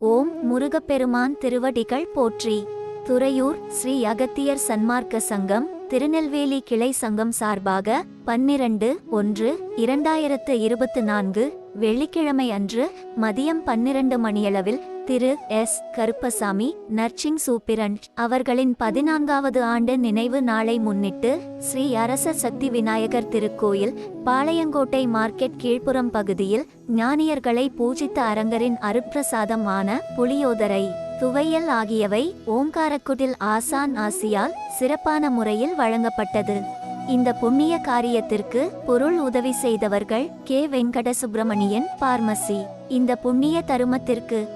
ஓம் முருகப்பெருமான் திருவடிகள் போற்றி. துறையூர் ஸ்ரீ அகத்தியர் சன்மார்க்க சங்கம் திருநெல்வேலி கிளை சங்கம் சார்பாக பன்னிரண்டு ஒன்று இரண்டாயிரத்து இருபத்து நான்கு வெள்ளிக்கிழமை அன்று மதியம் பன்னிரண்டு மணியளவில் Thiru S. Karuppasamy nursing superintendent அவர்களின் பதினான்காவது ஆண்டு நினைவு நாளை முன்னிட்டு ஸ்ரீ அரச சக்தி விநாயகர் திருக்கோயில் பாளையங்கோட்டை மார்க்கெட் கீழ்ப்புறம் பகுதியில் ஞானியர்களை பூஜித்த அரங்கரின் அருப்பிரசாதமான புளியோதரை துவையல் ஆகியவை ஓங்காரக்குடில் ஆசான் ஆசியால் சிறப்பான முறையில் வழங்கப்பட்டது. இந்த புண்ணிய காரியத்திற்கு பொருள் உதவி செய்தவர்கள் கே. வெங்கட சுப்பிரமணியன் பார்மசி. இந்த புண்ணிய தருமத்திற்கு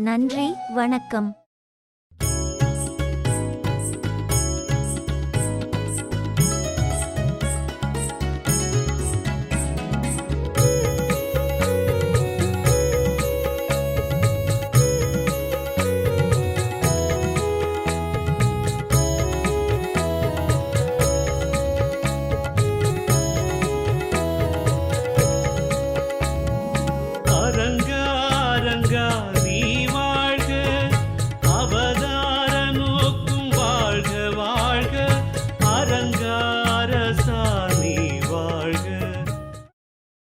நன்றி வணக்கம்.